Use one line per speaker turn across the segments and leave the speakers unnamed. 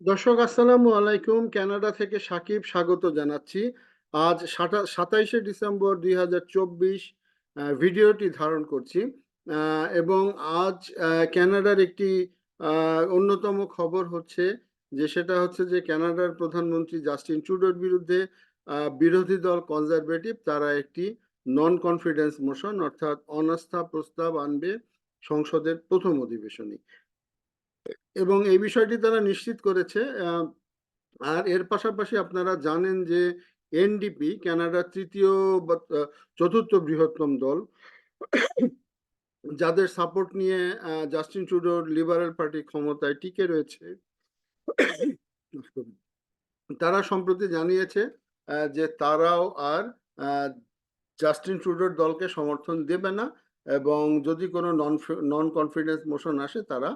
দর্শক, আসসালামু আলাইকুম। কানাডা থেকে সাকিব স্বাগত জানাচ্ছি। আজ সাতাইশে ডিসেম্বর দুই হাজার চব্বিশ ভিডিওটি ধারণ করছি। এবং আজ কানাডার একটি অন্যতম খবর হচ্ছে যে, সেটা হচ্ছে যে, কানাডার প্রধানমন্ত্রী জাস্টিন ট্রুডোর বিরুদ্ধে বিরোধী দল কনজারভেটিভ, তারা একটি নন কনফিডেন্স মোশন অর্থাৎ অনাস্থা প্রস্তাব আনবে সংসদের প্রথম অধিবেশনে। এবং এই বিষয়টি তারা নিশ্চিত করেছে আর এর পাশাপাশি আপনারা জানেন যে এনডিপি, কানাডার তৃতীয় চতুর্থ বৃহত্তম দল, যাদের সাপোর্ট নিয়ে জাস্টিন ট্রুডোর লিবারেল পার্টি ক্ষমতায় টিকে রয়েছে, তারা সম্প্রতি জানিয়েছে যে তারাও আর জাস্টিন ট্রুডোর দলকে সমর্থন দেবে না এবং যদি কোনো নন নন কনফিডেন্স মোশন আসে, তারা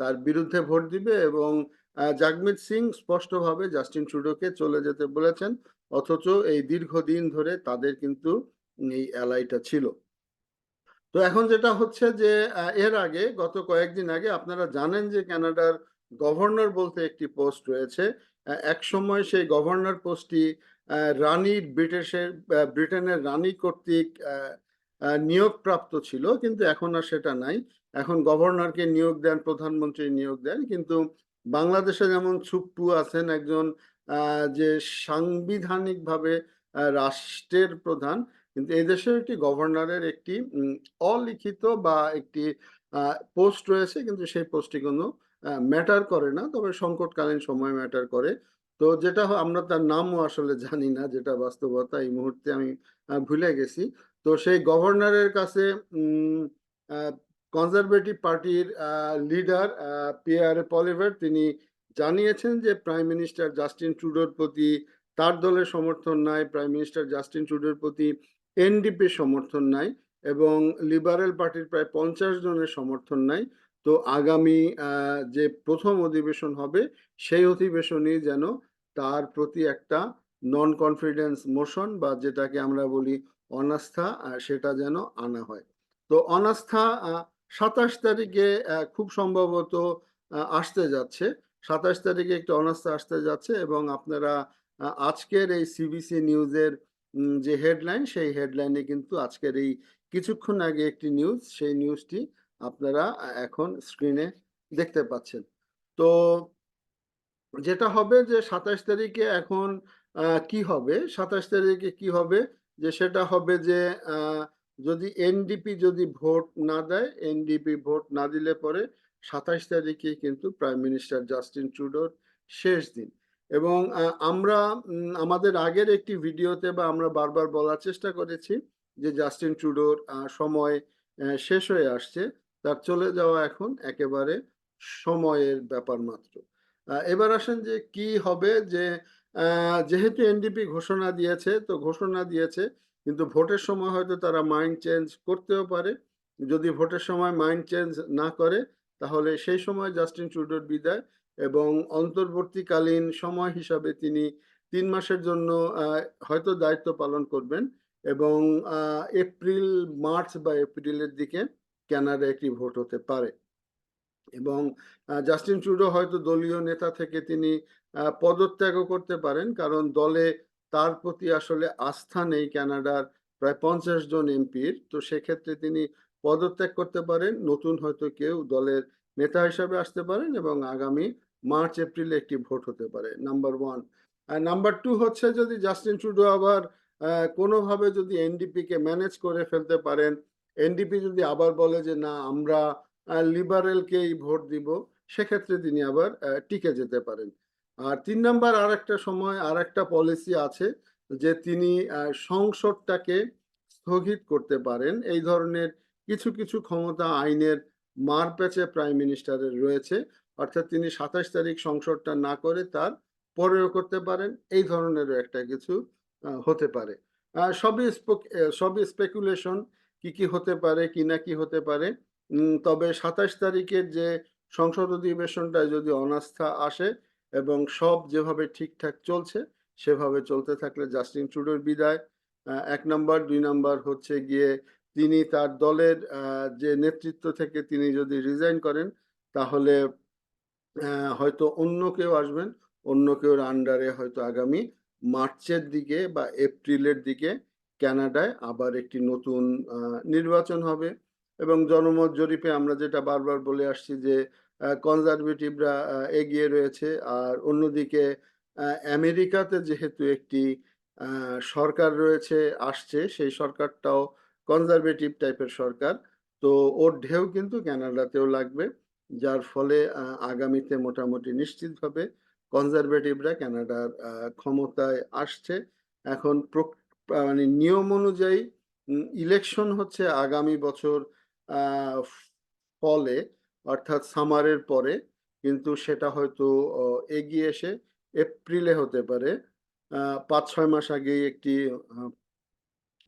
তার বিরুদ্ধে ভোট দিবে এবং জাগমিত সিং স্পষ্টভাবে জাস্টিন ট্রুডোকে চলে যেতে বলেছেন, অথচ এই দীর্ঘদিন ধরে তাদের কিন্তু এই অ্যালাইটা ছিল। তো এখন যেটা হচ্ছে যে এর আগে, গত কয়েকদিন আগে আপনারা জানেন যে কানাডার গভর্নর বলতে একটি পোস্ট রয়েছে এক সময় সেই গভর্নর পোস্টটি রানী ব্রিটিশের ব্রিটেনের রানী কর্তৃক নিয়োগপ্রাপ্ত ছিল, কিন্তু এখন আর সেটা নাই। এখন গভর্নরকে নিয়োগ দেন, প্রধানমন্ত্রী নিয়োগ দেন, কিন্তু বাংলাদেশে যেমন ছুপ্পু আছেন একজন যে সাংবিধানিকভাবে রাষ্ট্রের প্রধান, কিন্তু এই দেশের একটি গভর্নরের একটি অলিখিত বা একটি পোস্ট রয়েছে, কিন্তু সেই পোস্টটি কোনো ম্যাটার করে না, তবে সংকটকালীন সময় ম্যাটার করে। তো যেটা আমরা তার নামও আসলে জানি না, যেটা বাস্তবতা, এই মুহূর্তে আমি ভুলে গেছি। তো সেই গভর্নরের কাছে কনজারভেটিভ পার্টির লিডার পিয়ারে পলিভার তিনি জানিয়েছেন যে প্রাইম মিনিস্টার জাস্টিন ট্রুডোর প্রতি তার দলের সমর্থন নাই প্রাইম মিনিস্টার জাস্টিন ট্রুডোর প্রতি এনডিপি সমর্থন নাই এবং লিবারেল পার্টির প্রায় পঞ্চাশ জনের সমর্থন নাই। তো আগামী যে প্রথম অধিবেশন হবে সেই অধিবেশনই যেন তার প্রতি একটা নন কনফিডেন্স মোশন বা যেটাকে আমরা বলি অনাস্থা সেটা যেন আনা হয়। তো অনাস্থা সাতাশ তারিখে খুব সম্ভবত আসতে যাচ্ছে। সাতাশ তারিখে একটি অনাস্থা আসতে যাচ্ছে এবং আপনারা আজকের এই সিবিসি নিউজের যে হেডলাইন, সেই হেডলাইনে কিন্তু আজকের এই কিছুক্ষণ আগে একটি নিউজ, সেই নিউজটি আপনারা এখন স্ক্রিনে দেখতে পাচ্ছেন। তো যেটা হবে যে সাতাশ তারিখে এখন কি হবে? সাতাশ তারিখে কি হবে? যে সেটা হবে যে যদি এনডিপি যদি ভোট না দেয় এনডিপি ভোট না দিলে পরে সাতাশ তারিখে কিন্তু প্রাইম মিনিস্টার জাস্টিন ট্রুডোর শেষ দিন। এবং আমরা আমাদের আগের একটি ভিডিওতে বা আমরা বারবার বলার চেষ্টা করেছি যে জাস্টিন ট্রুডোর সময় শেষ হয়ে আসছে, তার চলে যাওয়া এখন একেবারে সময়ের ব্যাপার মাত্র। এবার আসেন যে কি হবে যে যেহেতু এনডিপি ঘোষণা দিয়েছে, তো ঘোষণা দিয়েছে, কিন্তু ভোটের সময় হয়তো তারা মাইন্ড চেঞ্জ করতেও পারে। যদি ভোটের সময় মাইন্ড চেঞ্জ না করে, তাহলে সেই সময় জাস্টিন ট্রুডোর বিদায় এবং অন্তর্বর্তীকালীন সময় হিসাবে তিনি তিন মাসের জন্য হয়তো দায়িত্ব পালন করবেন এবং এপ্রিল মার্চ বা এপ্রিলের দিকে কানাডা একটি ভোট হতে পারে। এবং জাস্টিন ট্রুডো হয়তো দলীয় নেতা থেকে তিনি পদত্যাগও করতে পারেন। কারণ দলে তার প্রতি আসলে আস্থা নেই কানাডার প্রায় পঞ্চাশ জন এমপির। তো সেক্ষেত্রে তিনি পদত্যাগ করতে পারেন। নতুন হয়তো কেউ দলের নেতা হিসাবে আসতে পারেন এবং আগামী মার্চ, এপ্রিলে একটি ভোট হতে পারে। Number one. আর নাম্বার টু হচ্ছে যদি জাস্টিন ট্রুডো আবার কোনোভাবে যদি এনডিপি কে ম্যানেজ করে ফেলতে পারেন এনডিপি যদি আবার বলে যে না, আমরা লিবারেলকেই ভোট দিব, সেক্ষেত্রে তিনি আবার টিকে যেতে পারেন। আর তিন নাম্বার আর একটা সময় আর একটা পলিসি আছে যে তিনি সংসদটাকে স্থগিত করতে পারেন। এই ধরনের কিছু কিছু ক্ষমতা আইনের মারপ্যাচে প্রাইম মিনিস্টারের রয়েছে। অর্থাৎ তিনি সাতাশ তারিখ সংসদটা না করে তার পরেও করতে পারেন। এই ধরনেরও একটা কিছু হতে পারে। সবই সবই স্পেকুলেশন কি কি হতে পারে, কি না কি হতে পারে। তবে সাতাশ তারিখের যে সংসদ অধিবেশনটায় যদি অনাস্থা আসে এবং সব যেভাবে ঠিকঠাক চলছে, সেভাবে চলতে থাকলে জাস্টিন ট্রুডোর বিদায়। এক নম্বর। দুই নম্বর হচ্ছে গিয়ে তিনি তার দলের যে নেতৃত্ব থেকে তিনি যদি রিজাইন করেন, তাহলে হয়তো অন্য কেউ আসবেন, অন্য কেউর আন্ডারে হয়তো আগামী মার্চের দিকে বা এপ্রিলের দিকে কানাডায় আবার একটি নতুন নির্বাচন হবে। এবং জনমত জরিপে আমরা যেটা বারবার বলে আসছি যে কনজারভেটিভরা এগিয়ে রয়েছে। আর অন্যদিকে আমেরিকাতে যেহেতু একটি সরকার রয়েছে, আসছে, সেই সরকারটাও কনজারভেটিভ টাইপের সরকার। তো ওর ঢেউ কিন্তু ক্যানাডাতেও লাগবে, যার ফলে আগামীতে মোটামুটি নিশ্চিতভাবে কনজারভেটিভরা ক্যানাডার ক্ষমতায় আসছে। এখন মানে নিয়ম অনুযায়ী ইলেকশন হচ্ছে আগামী বছর ফলে, অর্থাৎ সামারের পরে, কিন্তু সেটা হয়তো এগিয়ে এসে এপ্রিলে হতে পারে। পাঁচ ছয় মাস আগেই একটি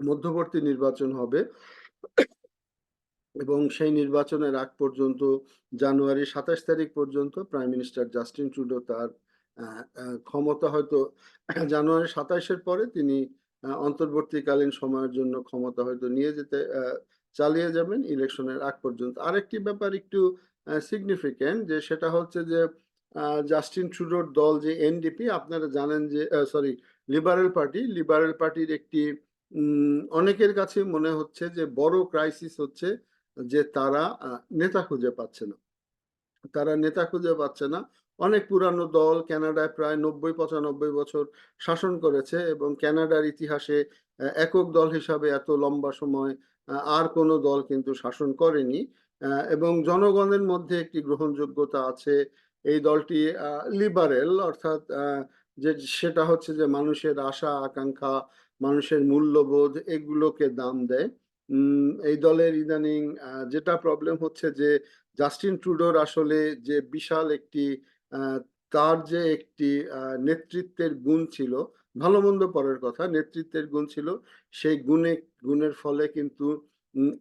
মধ্যবর্তী নির্বাচন হবে। এবং সেই নির্বাচনের আগ পর্যন্ত জানুয়ারি সাতাশ তারিখ পর্যন্ত প্রাইম মিনিস্টার জাস্টিন ট্রুডো তার ক্ষমতা হয়তো জানুয়ারি সাতাশের পরে তিনি অন্তর্বর্তীকালীন সময়ের জন্য ক্ষমতা হয়তো নিয়ে যেতে চালিয়ে যাবেন ইলেকশনের আগ পর্যন্ত। আরেকটি ব্যাপার একটু সিগনিফিক্যান্ট যে সেটা হচ্ছে যে জাস্টিন ট্রুডোর দল যে এনডিপি আপনারা জানেন যে সরি লিবারেল পার্টি লিবারেল পার্টির একটি অনেকের কাছে মনে হচ্ছে যে বড় ক্রাইসিস হচ্ছে যে তারা নেতা খুঁজে পাচ্ছে না। তারা নেতা খুঁজে পাচ্ছে না। অনেক পুরানো দল কানাডায় প্রায় নব্বই পঁচানব্বই বছর শাসন করেছে এবং কানাডার ইতিহাসে একক দল হিসাবে এত লম্বা সময় আর কোনো দল কিন্তু শাসন করেনি। এবং জনগণের মধ্যে একটি গ্রহণযোগ্যতা আছে। এই দলটি লিবারেল অর্থাৎ যে, সেটা হচ্ছে যে, মানুষের আশা, আকাঙ্ক্ষা, মানুষের মূল্যবোধ, এগুলোকে দাম দেয়। এই দলের ইদানিং যেটা প্রবলেম হচ্ছে যে জাস্টিন ট্রুডোর আসলে যে, বিশাল একটি তার যে, একটি নেতৃত্বের গুণ ছিল ভালো মন্দ পরের কথা, নেতৃত্বের গুণ ছিল। সেই গুণে, গুণের ফলে কিন্তু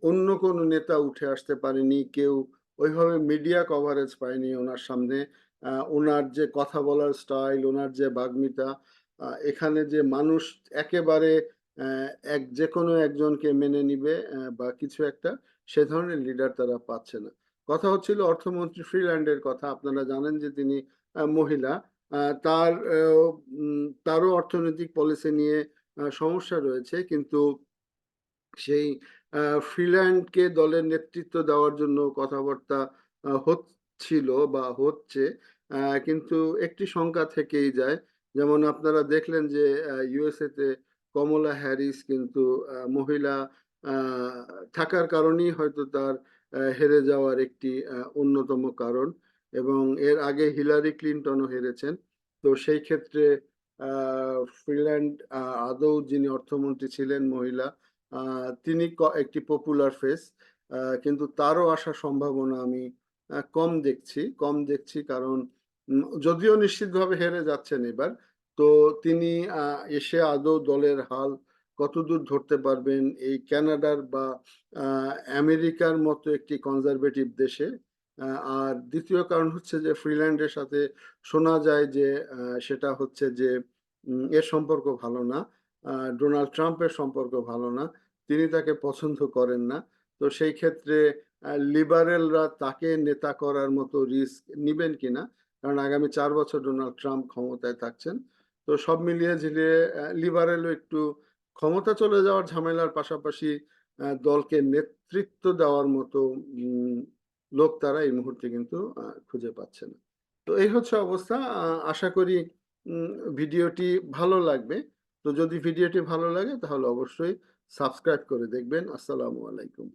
অন্য কোনো নেতা উঠে আসতে পারেনি, কেউ ওইভাবে মিডিয়া কভারেজ পায়নি ওনার সামনে। ওনার যে কথা বলার স্টাইল, ওনার যে বাগ্মিতা এখানে যে মানুষ একেবারে এক যে কোনো একজনকে মেনে নিবে বা কিছু একটা, সে ধরনের লিডার তারা পাচ্ছে না। কথা হচ্ছিল অর্থমন্ত্রী ফ্রিল্যান্ডের কথা, আপনারা জানেন যে তিনি মহিলা। তার তারও অর্থনৈতিক পলিসি নিয়ে সমস্যা রয়েছে। কিন্তু সেই ফ্রিল্যান্ডকে দলের নেতৃত্ব দেওয়ার জন্য কথাবার্তা হচ্ছিল বা হচ্ছে কিন্তু একটি শঙ্কা থেকেই যায়। যেমন আপনারা দেখলেন যে ইউএসএতে কমলা হ্যারিস কিন্তু মহিলা থাকার কারণেই হয়তো তার হেরে যাওয়ার একটি অন্যতম কারণ। এবং এর আগে হিলারি ক্লিনটনও হেরেছেন। তো সেই ক্ষেত্রে ফিনল্যান্ড আদৌ যিনি অর্থমন্ত্রী ছিলেন মহিলা তিনি একটি পপুলার ফেস কিন্তু তারও আসার সম্ভাবনা আমি কম দেখছি কম দেখছি কারণ যদিও নিশ্চিতভাবে হেরে যাচ্ছেন এবার, তো তিনি এসে আদৌ দলের হাল কতদূর ধরতে পারবেন? এই কানাডার বা আমেরিকার মতো একটি কনজারভেটিভ দেশে আর দ্বিতীয় কারণ হচ্ছে যে ফ্রিল্যান্ডের সাথে শোনা যায় যে সেটা হচ্ছে যে এর সম্পর্ক ভালো না ডোনাল্ড ট্রাম্পের সম্পর্ক ভালো না, তিনি তাকে পছন্দ করেন না। তো সেই ক্ষেত্রে লিবারেলরা তাকে নেতা করার মতো রিস্ক নিবেন কিনা কারণ আগামী চার বছর ডোনাল্ড ট্রাম্প ক্ষমতায় থাকছেন। তো সব মিলিয়ে ঝিলিয়ে লিবারেলও একটু ক্ষমতা চলে যাওয়ার ঝামেলার পাশাপাশি দলকে নেতৃত্ব দেওয়ার মতো লোক তারা এই মুহূর্তে কিন্তু খুঁজে পাচ্ছে না। তো এই হচ্ছে অবস্থা। আশা করি ভিডিওটি ভালো লাগবে। তো যদি ভিডিওটি ভালো লাগে, তাহলে অবশ্যই সাবস্ক্রাইব করে দেখবেন। আসসালামু আলাইকুম।